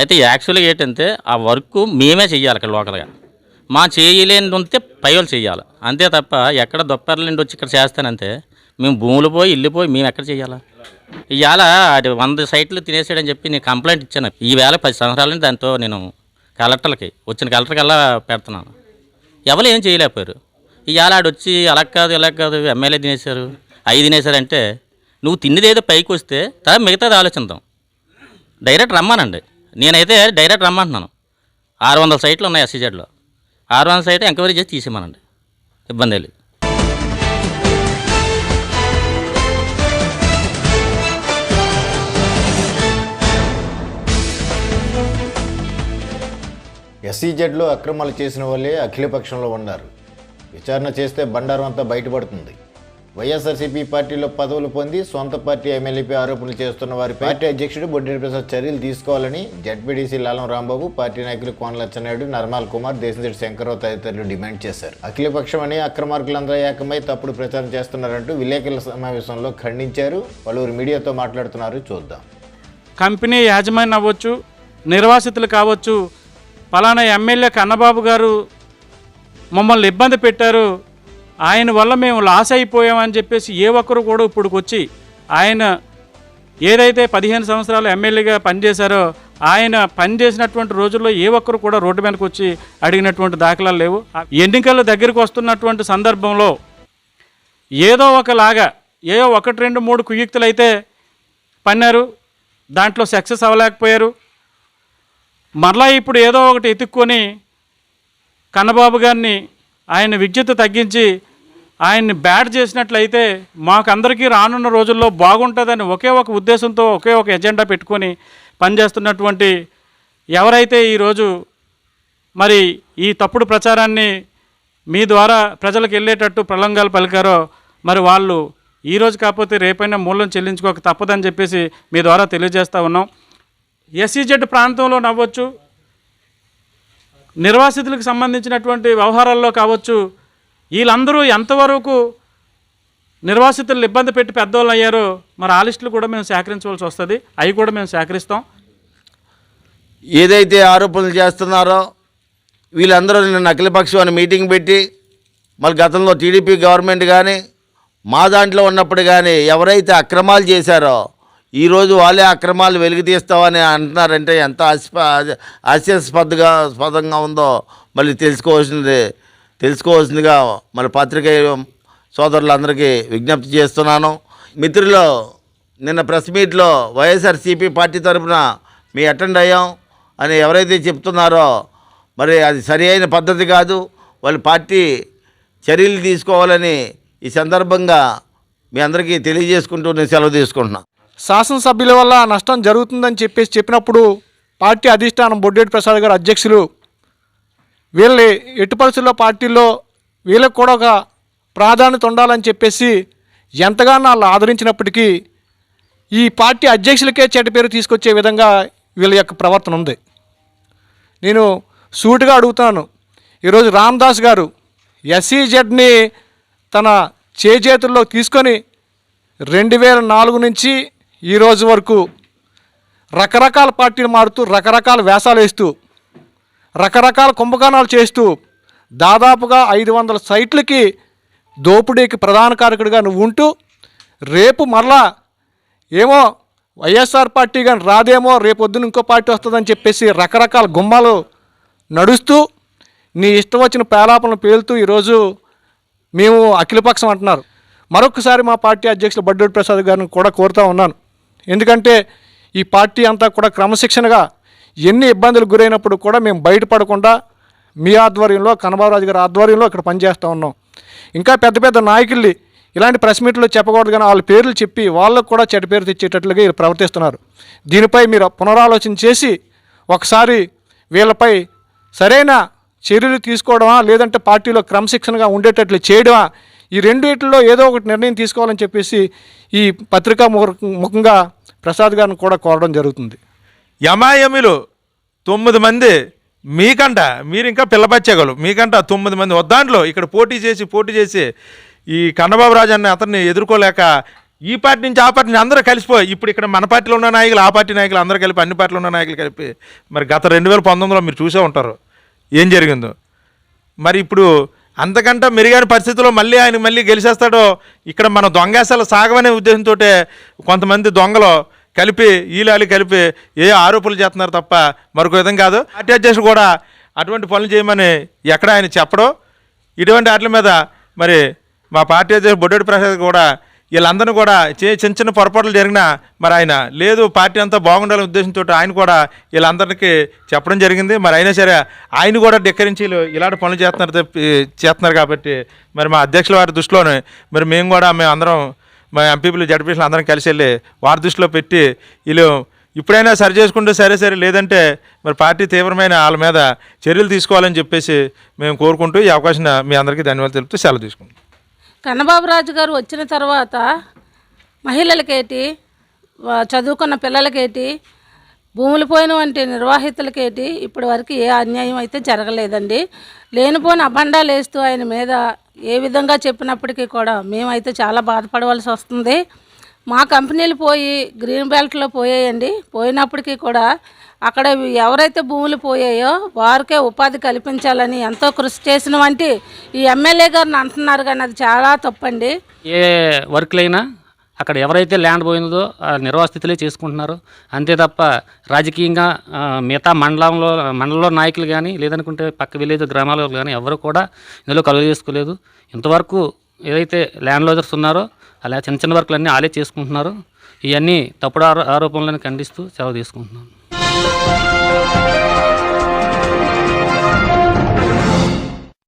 అయితే యాక్చువల్గా ఏంటంటే ఆ వర్క్ మేమే చెయ్యాలి ఇక్కడ లోకల్గా. మా చేయలేని ఉంటే పై వాళ్ళు అంతే తప్ప ఎక్కడ దొప్పర్ల నుండి వచ్చి ఇక్కడ చేస్తానంటే మేము భూములు పోయి ఇల్లు పోయి మేము ఎక్కడ చేయాలా ఇవాళ అది వంద సైట్లు తినేసాడని చెప్పి నేను కంప్లైంట్ ఇచ్చాను. ఈ వేళ పది సంవత్సరాలని దాంతో నేను కలెక్టర్లకి వచ్చిన కలెక్టర్కి అలా పెడుతున్నాను. ఎవరు ఏం చేయలేకపోయారు? ఇవాళ ఆడు వచ్చి అలా కాదు ఇలా కాదు ఎమ్మెల్యే తినేశారు. అవి తినేశారంటే నువ్వు తిన్నది ఏదో పైకి వస్తే తర్వాత మిగతాది ఆలోచిద్దాం. డైరెక్ట్ రమ్మానండి. నేనైతే డైరెక్ట్ రమ్మంటున్నాను. ఆరు వందల సైట్లు ఉన్నాయి ఎస్సీజెడ్లో ఆరు వందల సైట్ ఎంక్వైరీ చేసి తీసేమనండి ఇబ్బంది లేదు. ఎస్సీజెడ్లో అక్రమాలు చేసిన వాళ్ళే అఖిలపక్షంలో ఉన్నారు. విచారణ చేస్తే బండారం అంతా బయటపడుతుంది. వైఎస్ఆర్సీపీ పార్టీలో పదవులు పొంది సొంత పార్టీ ఎమ్మెల్యేపై ఆరోపణలు చేస్తున్న వారి పార్టీ అధ్యక్షుడు బొడ్డెడి ప్రసాద్ చర్యలు తీసుకోవాలని జడ్పీడీసీ లాలం రాంబాబు పార్టీ నాయకులు కోన లచ్చనాయుడు నర్మాల్ కుమార్ దేశంరెడ్డి శంకర్రావు తదితరులు డిమాండ్ చేశారు. అఖిలపక్షం అక్రమార్కులందరూ ఏకమై తప్పుడు ప్రచారం చేస్తున్నారంటూ విలేకరుల సమావేశంలో ఖండించారు. పలువురు మీడియాతో మాట్లాడుతున్నారు. చూద్దాం. కంపెనీ యాజమాన్యం అవ్వచ్చు నిర్వాసితులు కావచ్చు పలానా ఎమ్మెల్యే కన్నబాబు గారు మమ్మల్ని ఇబ్బంది పెట్టారు ఆయన వల్ల మేము లాస్ అయిపోయామని చెప్పేసి ఏ ఒక్కరు కూడా ఇప్పుడు వచ్చి ఆయన ఏదైతే పదిహేను సంవత్సరాలు ఎమ్మెల్యేగా పనిచేశారో ఆయన పనిచేసినటువంటి రోజుల్లో ఏ ఒక్కరు కూడా రోడ్డు మీదకి వచ్చి అడిగినటువంటి దాఖలాలు లేవు. ఎన్నికల దగ్గరికి వస్తున్నటువంటి సందర్భంలో ఏదో ఒకలాగా ఏదో ఒకటి రెండు మూడు కుయుక్తులు అయితే పన్నారు. దాంట్లో సక్సెస్ అవ్వలేకపోయారు. మరలా ఇప్పుడు ఏదో ఒకటి ఎత్తుక్కొని కన్నబాబు గారిని ఆయన విద్యుత్ తగ్గించి ఆయన్ని బ్యాడ్ చేసినట్లయితే మాకందరికీ రానున్న రోజుల్లో బాగుంటుందని ఒకే ఒక ఉద్దేశంతో ఒకే ఒక ఎజెండా పెట్టుకొని పనిచేస్తున్నటువంటి ఎవరైతే ఈరోజు మరి ఈ తప్పుడు ప్రచారాన్ని మీ ద్వారా ప్రజలకు వెళ్ళేటట్టు ప్రలంగాలు పలికారో మరి వాళ్ళు ఈరోజు కాకపోతే రేపైనా మూలం చెల్లించుకోక తప్పదని చెప్పేసి మీ ద్వారా తెలియజేస్తూ ఉన్నాం. ఎస్ఈజెడ్ ప్రాంతంలో నవ్వచ్చు. నిర్వాసితులకు సంబంధించినటువంటి వ్యవహారాల్లో కావచ్చు. వీళ్ళందరూ ఎంతవరకు నిర్వాసితులు ఇబ్బంది పెట్టి పెద్దవాళ్ళు అయ్యారో మరి ఆ లిస్టులు కూడా మేము సేకరించవలసి వస్తుంది. అవి కూడా మేము సేకరిస్తాం. ఏదైతే ఆరోపణలు చేస్తున్నారో వీళ్ళందరూ నిన్న అఖిలపక్షం అని మీటింగ్ పెట్టి మళ్ళీ గతంలో టీడీపీ గవర్నమెంట్ కానీ మా దాంట్లో ఉన్నప్పుడు కానీ ఎవరైతే అక్రమాలు చేశారో ఈరోజు వాళ్ళే అక్రమాలు వెలుగు తీస్తామని అంటున్నారంటే ఎంత ఆస్ప హాస్యాస్పదగా స్పదంగా ఉందో మళ్ళీ తెలుసుకోవాల్సింది. తెలుసుకోవాల్సిందిగా మన పత్రికేయ సోదరులందరికీ విజ్ఞప్తి చేస్తున్నాను. మిత్రులు నిన్న ప్రెస్ మీట్లో వైఎస్ఆర్సీపీ పార్టీ తరఫున మీ అటెండ్ అయ్యాం అని ఎవరైతే చెప్తున్నారో మరి అది సరి అయిన పద్ధతి కాదు. వాళ్ళ పార్టీ చర్యలు తీసుకోవాలని ఈ సందర్భంగా మీ అందరికీ తెలియజేసుకుంటూ నేను సెలవు తీసుకుంటున్నాను శాసనసభ్యుల వల్ల నష్టం జరుగుతుందని చెప్పేసి చెప్పినప్పుడు పార్టీ అధిష్టానం బొడ్డేటి ప్రసాద్ గారు అధ్యక్షులు వీళ్ళని ఎట్టి పరిస్థితుల్లో పార్టీలో వీళ్ళకి కూడా ఒక ప్రాధాన్యత ఉండాలని చెప్పేసి ఎంతగానో వాళ్ళు ఆదరించినప్పటికీ ఈ పార్టీ అధ్యక్షులకే చెడ్డ పేరు తీసుకొచ్చే విధంగా వీళ్ళ యొక్క ప్రవర్తన ఉంది. నేను సూటుగా అడుగుతాను ఈరోజు రామ్దాస్ గారు ఎస్సీజెడ్ని తన చేజేతుల్లో తీసుకొని రెండు వేల నాలుగు నుంచి ఈరోజు వరకు రకరకాల పార్టీలు మారుతూ రకరకాల వేషాలు వేస్తూ రకరకాల కుంభకోణాలు చేస్తూ దాదాపుగా ఐదు వందల సైట్లకి దోపిడీకి ప్రధాన కారకుడిగా నువ్వు ఉంటూ రేపు మరలా ఏమో వైఎస్ఆర్ పార్టీ కానీ రాదేమో రేపు పొద్దున ఇంకో పార్టీ వస్తుందని చెప్పేసి రకరకాల గుమ్మాలు నడుస్తూ నీ ఇష్టం వచ్చిన పేలాపలను పేలుతూ ఈరోజు మేము అఖిలపక్షం అంటున్నారు. మరొకసారి మా పార్టీ అధ్యక్షులు బడ్డూరి ప్రసాద్ గారిని కూడా కోరుతా ఉన్నాను. ఎందుకంటే ఈ పార్టీ అంతా కూడా క్రమశిక్షణగా ఎన్ని ఇబ్బందులు గురైనప్పుడు కూడా మేము బయటపడకుండా మీ ఆధ్వర్యంలో కనబాబురాజు గారి ఆధ్వర్యంలో ఇక్కడ పనిచేస్తూ ఉన్నాం. ఇంకా పెద్ద పెద్ద నాయకుల్ని ఇలాంటి ప్రెస్ మీట్లో చెప్పకూడదు కానీ వాళ్ళ పేర్లు చెప్పి వాళ్ళకు కూడా చెడ్డ పేరు తెచ్చేటట్లుగా వీళ్ళు ప్రవర్తిస్తున్నారు. దీనిపై మీరు పునరాలోచన చేసి ఒకసారి వీళ్ళపై సరైన చర్యలు తీసుకోవడమా లేదంటే పార్టీలో క్రమశిక్షణగా ఉండేటట్లు చేయడమా ఈ రెండిట్లో ఏదో ఒకటి నిర్ణయం తీసుకోవాలని చెప్పేసి ఈ పత్రికా ముఖ- ముఖంగా ప్రసాద్ గారిని కూడా కోరడం జరుగుతుంది. యమాయమిలు తొమ్మిది మంది మీకంట మీరు ఇంకా పిల్లపచ్చగలు. మీకంట తొమ్మిది మంది. వద్దాంట్లో ఇక్కడ పోటీ చేసి పోటీ చేసి ఈ కన్నబాబు రాజు అన్న అతన్ని ఎదుర్కోలేక ఈ పార్టీ నుంచి ఆ పార్టీ నుంచి అందరూ కలిసిపోయి ఇప్పుడు ఇక్కడ మన పార్టీలో ఉన్న నాయకులు ఆ పార్టీ నాయకులు అందరూ కలిపి అన్ని పార్టీలో ఉన్న నాయకులు కలిపి మరి గత రెండు వేల పంతొమ్మిదిలో మీరు చూసే ఉంటారు. ఏం జరిగిందో. మరి ఇప్పుడు అంతకంటే మెరుగైన పరిస్థితుల్లో మళ్ళీ ఆయన మళ్ళీ గెలిచేస్తాడో ఇక్కడ మన దొంగేసాలు సాగమనే ఉద్దేశంతో కొంతమంది దొంగలు కలిపి ఈలాలి కలిపి ఏ ఆరోపణలు చేస్తున్నారు తప్ప మరొక విధం కాదు. పార్టీ అధ్యక్షుడు కూడా అటువంటి పనులు చేయమని ఎక్కడ ఆయన చెప్పడం. ఇటువంటి వాటి మీద మరి మా పార్టీ అధ్యక్షుడు బొడ్డెడి ప్రసాద్ కూడా వీళ్ళందరూ కూడా చే చిన్న చిన్న పొరపాట్లు జరిగినా మరి ఆయన లేదు పార్టీ అంతా బాగుండాలనే ఉద్దేశంతో ఆయన కూడా వీళ్ళందరికీ చెప్పడం జరిగింది. మరి అయినా సరే ఆయన కూడా ధిక్కరించి ఇలాంటి పనులు చేస్తున్నారు చేస్తున్నారు కాబట్టి మరి మా అధ్యక్షుల వారి దృష్టిలోనే మరి మేము కూడా మేము అందరం మా ఎంపీపీలు జడ్పీలు అందరం కలిసి వెళ్ళి వారి దృష్టిలో పెట్టి వీళ్ళు ఇప్పుడైనా సరి చేసుకుంటే సరే సరే లేదంటే మరి పార్టీ తీవ్రమైన వాళ్ళ మీద చర్యలు తీసుకోవాలని చెప్పేసి మేము కోరుకుంటూ ఈ అవకాశం మీ అందరికీ ధన్యవాదాలు తెలుపుతూ సెలవు తీసుకుంటాం కన్నబాబు రాజు గారు వచ్చిన తర్వాత మహిళలకేటి చదువుకున్న పిల్లలకేటి భూములు పోయిన వంటి నిర్వాహితులకేటి ఇప్పటి వరకు ఏ అన్యాయం అయితే జరగలేదండి. లేనిపోని అభండాలు వేస్తూ ఆయన మీద ఏ విధంగా చెప్పినప్పటికీ కూడా మేమైతే చాలా బాధపడవలసి వస్తుంది. మా కంపెనీలు పోయి గ్రీన్ బెల్ట్లో పోయాయండి. పోయినప్పటికీ కూడా అక్కడ ఎవరైతే భూములు పోయాయో వారికే ఉపాధి కల్పించాలని ఎంతో కృషి చేసిన వంటి ఈ ఎమ్మెల్యే గారిని అంటున్నారు కానీ అది చాలా తప్పండి. ఏ వర్క్లైనా? అక్కడ ఎవరైతే ల్యాండ్ పోయిందో ఆ నిర్వాసితులే చేసుకుంటున్నారు అంతే తప్ప రాజకీయంగా మిగతా మండలంలో మండలంలో నాయకులు కానీ లేదనుకుంటే పక్క విలేజ్ గ్రామాల కానీ ఎవరు కూడా ఇందులో కలుగు చేసుకోలేదు. ఇంతవరకు ఏదైతే ల్యాండ్ లోజర్స్ ఉన్నారో అలా చిన్న చిన్న వర్కులన్నీ ఆలే చేసుకుంటున్నారు. ఇవన్నీ తప్పుడు ఆరో ఆరోపణలను ఖండిస్తూ సెలవు తీసుకుంటున్నాను.